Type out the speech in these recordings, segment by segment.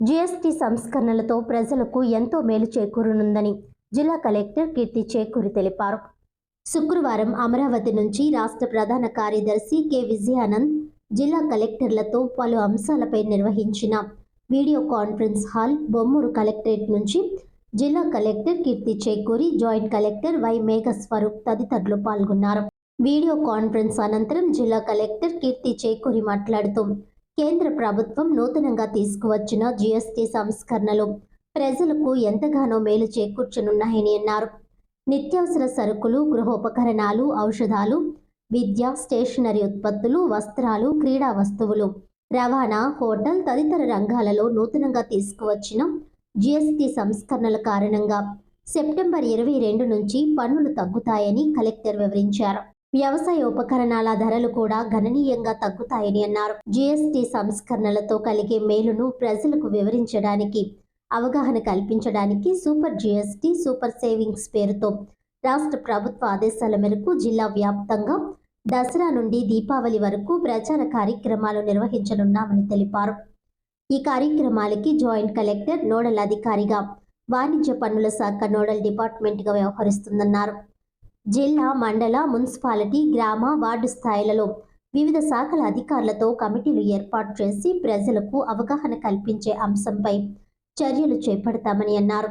GST సంస్కరణలతో ప్రజలకు ఎంతో మేలు చేకూరనుందని జిల్లా కలెక్టర్ కీర్తి చేకూరి తెలిపారు. శుక్రవారం అమరావతి నుంచి రాష్ట్ర ప్రధాన కార్యదర్శి కె విజయానంద్ జిల్లా కలెక్టర్లతో పలు అంశాలపై నిర్వహించిన video conference hall Bommuru collectorate నుంచి జిల్లా collector Keerthi Chekuri joint collector Y Meghaswaroop తదితరులు పాల్గొన్నారు. వీడియో కాన్ఫరెన్స్ అనంతరం జిల్లా కలెక్టర్ కీర్తి చేకూరి మాట్లాడుతూ కేంద్ర ప్రభుత్వం నూతనంగా తీసుకువచ్చిన జీఎస్టీ సంస్కరణలు ప్రజలకు ఎంతగానో మేలు చేకూర్చనున్నాయని అన్నారు. నిత్యావసర సరుకులు గృహోపకరణాలు ఔషధాలు విద్య స్టేషనరీ ఉత్పత్తులు వస్త్రాలు క్రీడా వస్తువులు రవాణా హోటల్ తదితర రంగాలలో నూతనంగా తీసుకువచ్చిన జీఎస్టీ సంస్కరణల కారణంగా సెప్టెంబర్ ఇరవై రెండు నుంచి పన్నులు తగ్గుతాయని కలెక్టర్ వివరించారు. వ్యవసాయ ఉపకరణాల ధరలు కూడా గణనీయంగా తగ్గుతాయని అన్నారు. జీఎస్టీ సంస్కరణలతో కలిగే మేలును ప్రజలకు వివరించడానికి అవగాహన కల్పించడానికి సూపర్ జీఎస్టీ సూపర్ సేవింగ్స్ పేరుతో రాష్ట్ర ప్రభుత్వ ఆదేశాల మేరకు జిల్లా వ్యాప్తంగా దసరా నుండి దీపావళి వరకు ప్రచార కార్యక్రమాలు నిర్వహించనున్నామని తెలిపారు. ఈ కార్యక్రమాలకి జాయింట్ కలెక్టర్ నోడల్ అధికారిగా వాణిజ్య పన్నుల శాఖ నోడల్ డిపార్ట్మెంట్గా వ్యవహరిస్తుందన్నారు. జిల్లా మండల మున్సిపాలిటీ గ్రామ వార్డు స్థాయిలలో వివిధ శాఖల అధికారులతో కమిటీలు ఏర్పాటు చేసి ప్రజలకు అవగాహన కల్పించే అంశంపై చర్యలు చేపడతామని అన్నారు.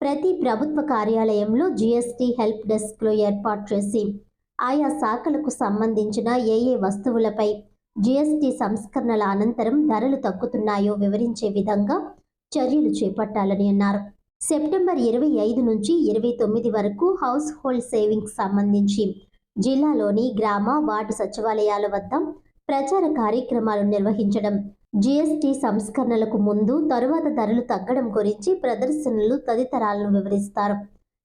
ప్రతి ప్రభుత్వ కార్యాలయంలో జీఎస్టీ హెల్ప్ డెస్క్లో ఏర్పాటు చేసి ఆయా శాఖలకు సంబంధించిన ఏ ఏ వస్తువులపై జీఎస్టీ సంస్కరణల అనంతరం ధరలు తగ్గుతున్నాయో వివరించే విధంగా చర్యలు చేపట్టాలని అన్నారు. సెప్టెంబర్ ఇరవై ఐదు నుంచి ఇరవై తొమ్మిది వరకు హౌస్ హోల్డ్ సేవింగ్స్ సంబంధించి జిల్లాలోని గ్రామ వార్డు సచివాలయాల వద్ద ప్రచార కార్యక్రమాలు నిర్వహించడం జీఎస్టీ సంస్కరణలకు ముందు తరువాత ధరలు తగ్గడం గురించి ప్రదర్శనలు తదితరాలను వివరిస్తారు.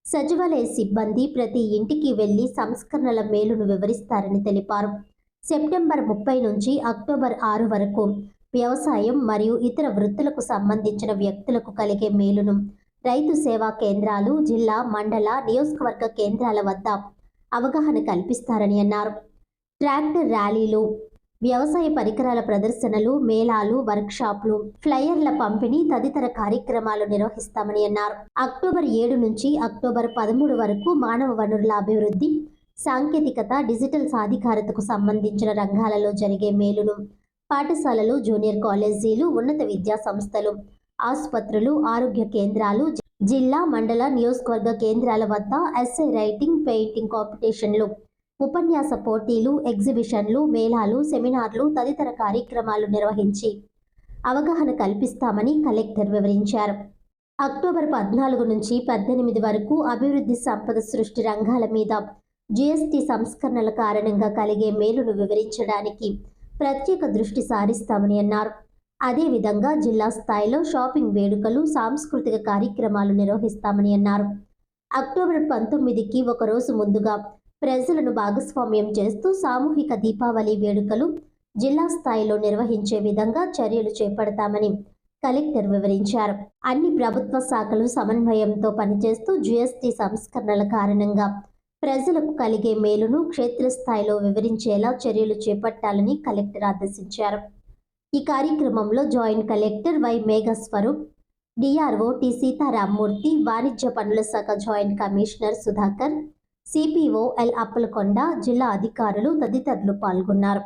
సచివాలయ సిబ్బంది ప్రతి ఇంటికి వెళ్ళి సంస్కరణల మేలును వివరిస్తారని తెలిపారు. సెప్టెంబర్ ముప్పై నుంచి అక్టోబర్ ఆరు వరకు వ్యవసాయం మరియు ఇతర వృత్తులకు సంబంధించిన వ్యక్తులకు కలిగే మేలును రైతు సేవా కేంద్రాలు జిల్లా మండల నియోజకవర్గ కేంద్రాల వద్ద అవగాహన కల్పిస్తారని అన్నారు. ట్రాక్టర్ ర్యాలీలు వ్యవసాయ పరికరాల ప్రదర్శనలు మేళాలు వర్క్షాప్లు ఫ్లయర్ల పంపిణీ తదితర కార్యక్రమాలు నిర్వహిస్తామని అన్నారు. అక్టోబర్ ఏడు నుంచి అక్టోబర్ పదమూడు వరకు మానవ వనరుల అభివృద్ధి సాంకేతికత డిజిటల్ సాధికారతకు సంబంధించిన రంగాలలో జరిగే మేలును పాఠశాలలు జూనియర్ కాలేజీలు ఉన్నత విద్యా సంస్థలు ఆసుపత్రులు ఆరోగ్య కేంద్రాలు జిల్లా మండల నియోజకవర్గ కేంద్రాల వద్ద ఎస్ఐ రైటింగ్ పెయింటింగ్ కాంపిటీషన్లు ఉపన్యాస పోటీలు ఎగ్జిబిషన్లు మేళాలు సెమినార్లు తదితర కార్యక్రమాలు నిర్వహించి అవగాహన కల్పిస్తామని కలెక్టర్ వివరించారు. అక్టోబర్ పద్నాలుగు నుంచి పద్దెనిమిది వరకు అభివృద్ధి సంపద సృష్టి రంగాల మీద జీఎస్టీ సంస్కరణల కారణంగా కలిగే మేలును వివరించడానికి ప్రత్యేక దృష్టి సారిస్తామని అన్నారు. అదేవిధంగా జిల్లా స్థాయిలో షాపింగ్ వేడుకలు సాంస్కృతిక కార్యక్రమాలు నిర్వహిస్తామని అన్నారు. అక్టోబర్ పంతొమ్మిదికి ఒకరోజు ముందుగా ప్రజలను భాగస్వామ్యం చేస్తూ సామూహిక దీపావళి వేడుకలు జిల్లా స్థాయిలో నిర్వహించే విధంగా చర్యలు చేపడతామని కలెక్టర్ వివరించారు. అన్ని ప్రభుత్వ శాఖలు సమన్వయంతో పనిచేస్తూ జీఎస్టీ సంస్కరణల కారణంగా ప్రజలకు కలిగే మేలును క్షేత్రస్థాయిలో వివరించేలా చర్యలు చేపట్టాలని కలెక్టర్ ఆదేశించారు. ఈ కార్యక్రమంలో joint collector Y Meghaswaroop DRO T Sitaramamurthy వాణిజ్య పనుల శాఖ joint commissioner Sudhakar CPO L Appalakonda జిల్లా అధికారులు తదితరులు పాల్గొన్నారు.